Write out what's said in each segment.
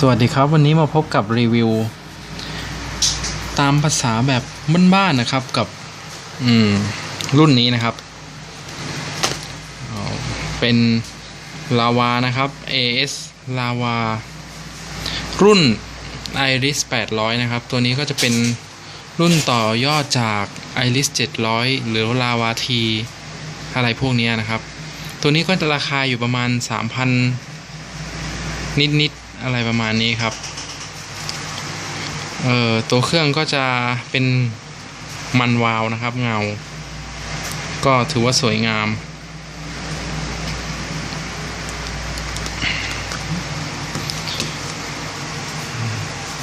สวัสดีครับวันนี้มาพบกับรีวิว ตามภาษาแบบบ้านๆนะครับกับ อืม รุ่นนี้นะครับ เป็นลาวานะครับ AS ลาวารุ่น Iris 800 นะครับ ตัวนี้ก็จะเป็นรุ่นต่อยอดจาก Iris 700 หรือลาวาทีอะไรพวกนี้นะครับ ตัวนี้ก็จะราคาอยู่ประมาณ 3,000 นิดๆ อะไรประมาณนี้ครับเอ่อตัวเครื่องก็จะเป็นมันวาวนะครับเงา ก็ถือว่าสวยงาม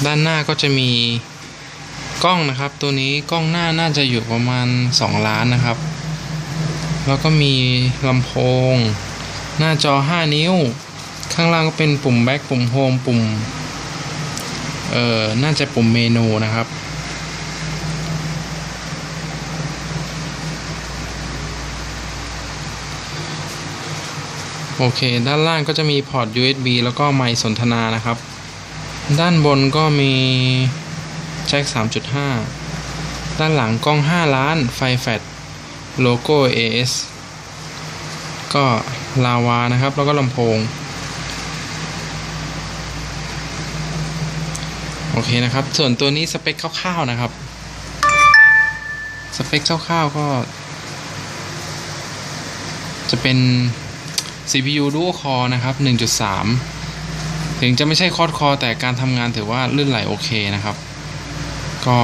ด้านหน้าก็จะมีกล้องนะครับ ตัวนี้กล้องหน้าน่าจะอยู่ประมาณ 2 ล้านนะครับ แล้วก็มีลำโพง หน้าจอ 5 นิ้ว ข้างล่างก็เป็นปุ่มแบ็คปุ่มโฮมปุ่ม เอ่อ น่าจะปุ่มเมนูนะครับ โอเค ด้านล่างก็จะมีพอร์ต USB แล้วก็ไมค์สนทนานะครับ ด้านบนก็มีแจ็ค 3.5 ด้านหลังกล้อง 5 ล้าน ไฟแฟลชโลโก้ AS ก็ลาวานะครับ แล้วก็ลำโพง โอเคนะครับ ส่วนตัวนี้สเปคคร่าวๆนะครับ สเปคคร่าวๆก็ จะเป็น CPU Dual Core นะครับ 1.3 ถึงจะไม่ใช่คอร์ดคอแต่การทำงานถือว่าลื่นไหลโอเคนะครับ ก็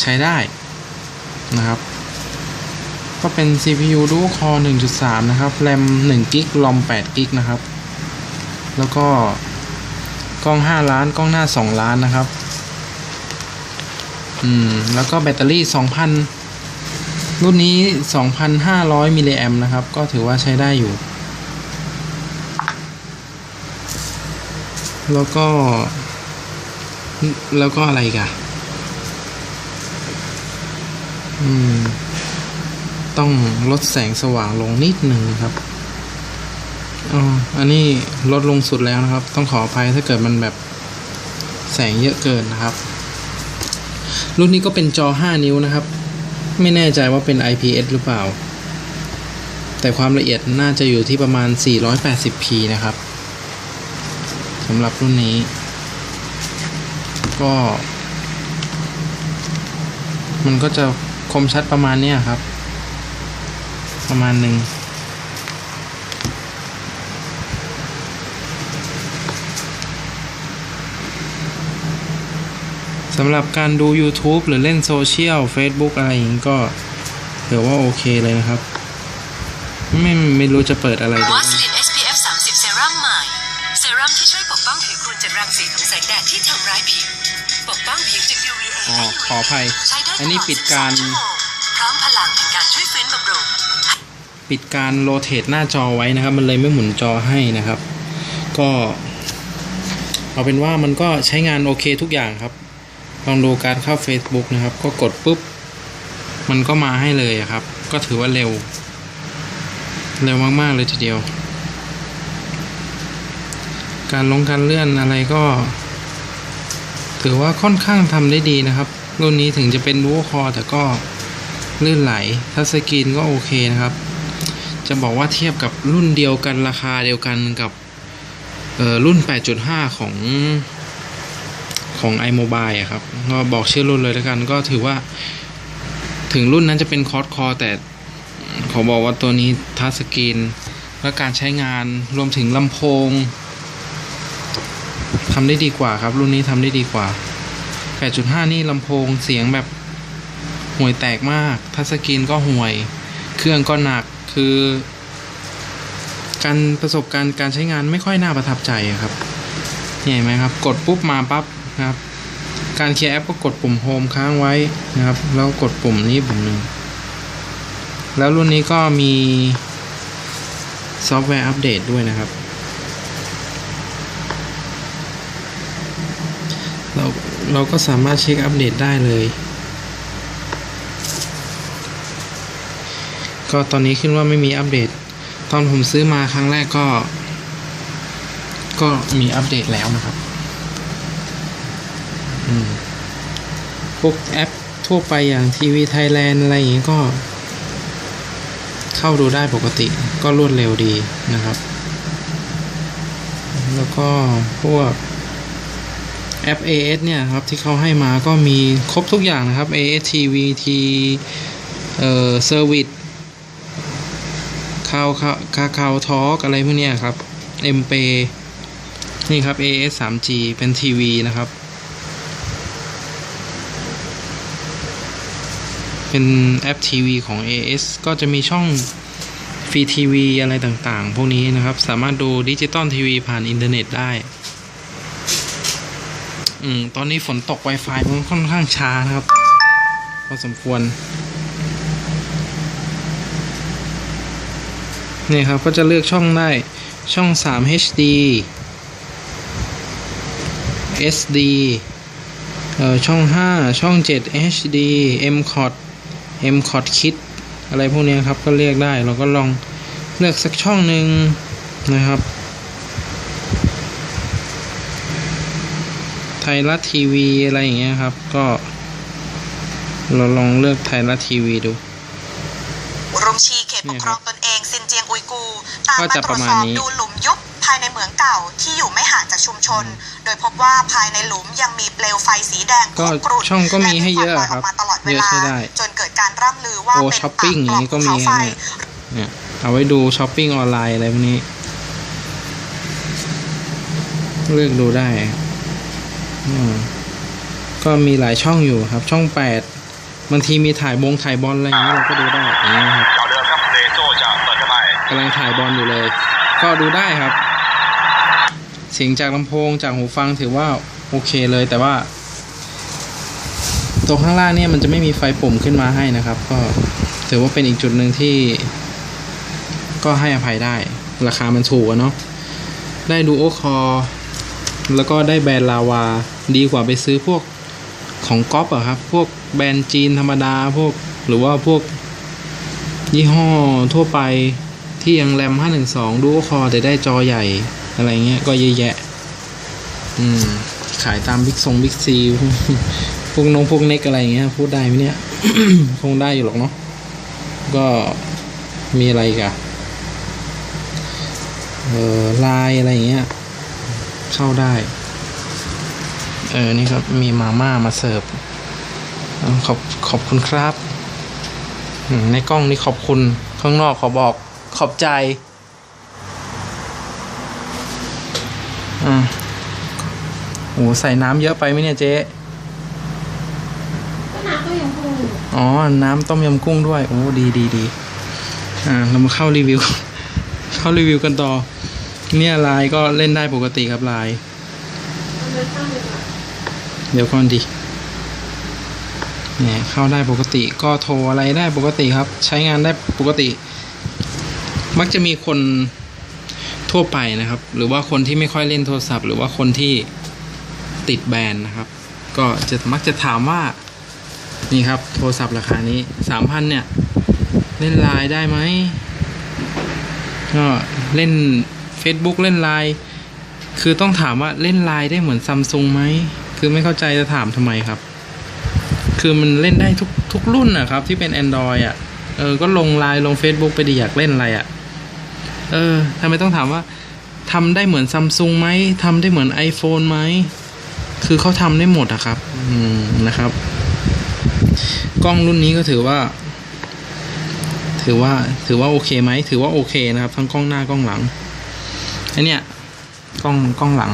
ใช้ได้นะครับ ก็เป็น CPU Dual Core 1.3 นะครับ RAM 1 g b ROM 8 g b นะครับ แล้วก็ กล้อง 5 ล้านกล้องหน้า 2 ล้านนะครับ อืม แล้วก็แบตเตอรี่ 2,000 รุ่นนี้ 2,500มิลลิแอมนะครับ ก็ถือว่าใช้ได้อยู่ แล้วก็ แล้วก็อะไรกันอืม ต้องลดแสงสว่างลงนิดหนึ่งครับ อ๋ออันนี้ลดลงสุดแล้วนะครับ ต้องขออภัยถ้าเกิดมันแบบแสงเยอะเกินนะครับ รุ่นนี้ก็เป็นจอ 5 นิ้วนะครับ ไม่แน่ใจว่าเป็น IPS หรือเปล่า แต่ความละเอียดน่าจะอยู่ที่ประมาณ 480p นะครับสำหรับรุ่นนี้ ก็ มันก็จะคมชัดประมาณนี้ครับ ประมาณหนึ่ง สำหรับการดู YouTube หรือเล่นโซเชียล Facebook อะไรอย่างนี้ก็ถือว่าโอเคเลยนะครับ ไม่ไม่รู้จะเปิดอะไรวดีอสลิน SPF 30 เซรั่มใหม่ เซรั่มที่ช่วยปกป้องผิวคุณจากรังสีของแสงแดดที่ทำร้ายผิว ปกป้องผิวจาก UVA อ๋อขออภัย ใช้ได้ตลอดอันนี้ปิดการ12ชั่วโมงพร้อมพลังแห่งการช่วยฟื้นบำรุง ปิดการโรเตทหน้าจอไว้นะครับ มันเลยไม่หมุนจอให้นะครับ ก็ เอาเป็นว่ามันก็ใช้งานโอเคทุกอย่างครับ ลองดูการเข้า Facebook นะครับ ก็กดปุ๊บ มันก็มาให้เลยครับ ก็ถือว่าเร็ว เร็วมาก ๆ เลยทีเดียว การลงการเลื่อนอะไรก็ ถือว่าค่อนข้างทำได้ดีนะครับ รุ่นนี้ถึงจะเป็นดูคอแต่ก็ลื่นไหลทัชสกรีนก็โอเคนะครับ จะบอกว่าเทียบกับรุ่นเดียวกันราคาเดียวกันกับรุ่น 8.5 ของ ของ iMobile อะครับ ก็บอกชื่อรุ่นเลยแล้วกัน ก็ถือว่าถึงรุ่นนั้นจะเป็นคอร์สคอแต่ขอบอกว่าตัวนี้ทัชสกรีนและการใช้งานรวมถึงลำโพงทำได้ดีกว่าครับ รุ่นนี้ทำได้ดีกว่า 8.5 นี่ลำโพงเสียงแบบห่วยแตกมาก ทัชสกรีนก็ห่วย เครื่องก็หนักคือ การประสบการณ์การใช้งานไม่ค่อยน่าประทับใจครับเห็นไหมครับ กดปุ๊บมาปั๊บ นะครับ การเคลียร์แอปก็กดปุ่มโฮมค้างไว้นะครับ แล้วกดปุ่มนี้ปุ่มหนึ่งแล้วรุ่นนี้ก็มีซอฟต์แวร์อัปเดตด้วยนะครับ เราเราก็สามารถเช็คอัปเดตได้เลย ก็ตอนนี้ขึ้นว่าไม่มีอัปเดต ตอนผมซื้อมาครั้งแรกก็ ก็มีอัปเดตแล้วนะครับ พวกแอปทั่วไปอย่างทีวีไทยแลนด์อะไรอย่างงี้ก็ เข้าดูได้ปกติก็รวดเร็วดีนะครับ แล้วก็พวกแอป AS เนี่ยครับ ที่เขาให้มาก็มีครบทุกอย่างนะครับ AS TV T เอ่อเซอร์วิสข่าวข่าวข่าวทอล์กอะไรพวกนี้ครับ m p นี่ครับ AS 3G เป็นทีวีนะครับ เป็นแอปทีวีของ AS ก็จะมีช่องฟรีทีวีอะไรต่างๆ พวกนี้นะครับ สามารถดูดิจิตอลทีวีผ่านอินเทอร์เน็ตได้ อืม ตอนนี้ฝนตก Wi-Fi มันค่อนข้างช้านะครับพอสมควร นี่ครับ ก็จะเลือกช่องได้ช่อง 3 HD SD เอ่อช่อง 5 ช่อง 7 HD m c o t m c o t Kit อะไรพวกนี้ครับก็เรียกได้ เราก็ลองเลือกสักช่องหนึ่งนะครับ ไทยรัฐทีวีอะไรอย่างเงี้ยครับ ก็ เราลองเลือกไทยรัฐทีวีดู รุมชีเขตปกครองตนเองซินเจียงอุยกูตามมาตรวจสอบดูหลุมยุบภายในเหมืองเก่าที่อยู่ไม่ห่างจากชุมชน โดยพบว่าภายในหลุมยังมีเปลวไฟสีแดงก็กรุ่นช่องก็มีให้เยอะครับเยอะใช้ได้จนเกิดการร่ำลือว่าเป็นช้อปปิ้งอย่างนี้ก็มีปากปล่องภูเขาไฟเนี่ยเอาไว้ดูช้อปปิ้งออนไลน์อะไรพวกนี้ เลือกดูได้ก็มีหลายช่องอยู่ครับ ช่องแปด บางทีมีถ่ายบงถ่ายบอลอะไรอย่างนี้เราก็ดูได้อย่างนี้ครับเหล่าเดิมครับเรโซจะเปิดเข้าไปกำลังถ่ายบอลอยู่เลย ก็ดูได้ครับ เสียงจากลำโพงจากหูฟังถือว่าโอเคเลยแต่ว่าตรงข้างล่างเนี่ยมันจะไม่มีไฟปุ่มขึ้นมาให้นะครับ ก็ถือว่าเป็นอีกจุดหนึ่งที่ ก็ให้อภัยได้ ราคามันถูกอะเนาะได้ดูโอคอแล้วก็ได้แบรนด์ลาวา ดีกว่าไปซื้อพวก ของก๊อปอะครับ พวกแบรนด์จีนธรรมดาพวกหรือว่าพวกยี่ห้อทั่วไปที่ยังแรม 512 ดูคอแต่ได้จอใหญ่อะไรเงี้ยก็เยอะแยะ อืม ขายตามบิ๊กซงบิ๊กซีพวกน้องพวกเน็กอะไรเงี้ย พูดได้ไหมเนี่ย คงได้อยู่หรอกเนาะก็มีอะไรกอะเออไลน์อะไรเงี้ย เข้าได้ เออ นี่ครับมีมาม่ามาเสิร์ฟเอาขอบขอบคุณครับอืมในกล้องนี่ขอบคุณ ข้างนอกขอบอกขอบใจ อ่าโอ้ใส่น้ำเยอะไปไหมเนี่ยเจ๊ก็น้ำก็ยังคงอยู่อ๋อ น้ำต้มยำกุ้งด้วย โอ้ ดีดีดี อ่า เรามาเข้ารีวิว เข้ารีวิวกันต่อ เนี่ยไลน์ก็เล่นได้ปกติครับไลน์มันเลยข้ามไปก่อน เดี๋ยวก่อนดิเนี่ยเข้าได้ปกติก็โทรอะไรได้ปกติครับ ใช้งานได้ปกติ มักจะมีคนทั่วไปนะครับ หรือว่าคนที่ไม่ค่อยเล่นโทรศัพท์ หรือว่าคนที่ติดแบรนด์นะครับ ก็จะมักจะถามว่านี่ครับ โทรศัพท์ราคานี้สามพันเนี่ย เล่นไลน์ได้ไหมก็เล่น Facebook เล่นไลน์คือต้องถามว่าเล่นไลน์ได้เหมือนซัมซุงไหม คือไม่เข้าใจจะถามทำไมครับ คือมันเล่นได้ทุกทุกรุ่นนะครับ ที่เป็น Android อะ เออ ก็ลงไลน์ลง Facebook ไปดีอยากเล่นอะไรอะ เออทำไมต้องถามว่าทำได้เหมือนซัมซุงไหมทำได้เหมือน iPhone ไหม คือเขาทำได้หมดอะครับ อืมนะครับ กล้องรุ่นนี้ก็ถือว่า ถือว่า ถือว่าโอเคไหม ถือว่าโอเคนะครับ ทั้งกล้องหน้ากล้องหลังไอเนี่ยกล้องกล้องหลัง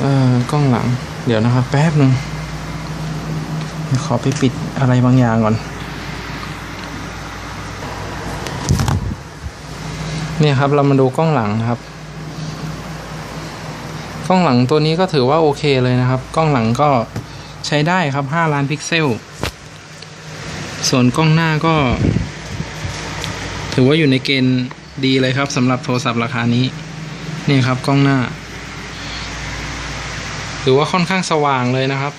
เออกล้องหลัง เดี๋ยวนะครับ แป๊บหนึ่งขอไปปิดอะไรบางอย่างก่อน เนี่ยครับเรามาดูกล้องหลังครับ กล้องหลังตัวนี้ก็ถือว่าโอเคเลยนะครับ กล้องหลังก็ใช้ได้ครับ 5 ล้านพิกเซล ส่วนกล้องหน้าก็ ถือว่าอยู่ในเกณฑ์ดีเลยครับสำหรับโทรศัพท์ราคานี้ นี่ครับกล้องหน้า ถือว่าค่อนข้างสว่างเลยนะครับ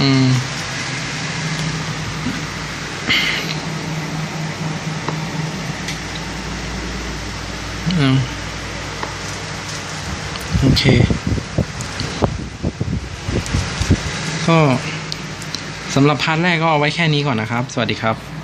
อืมนเอาโอเค ก็สำหรับพาร์ทแรกก็เอาไว้แค่นี้ก่อนนะครับ สวัสดีครับ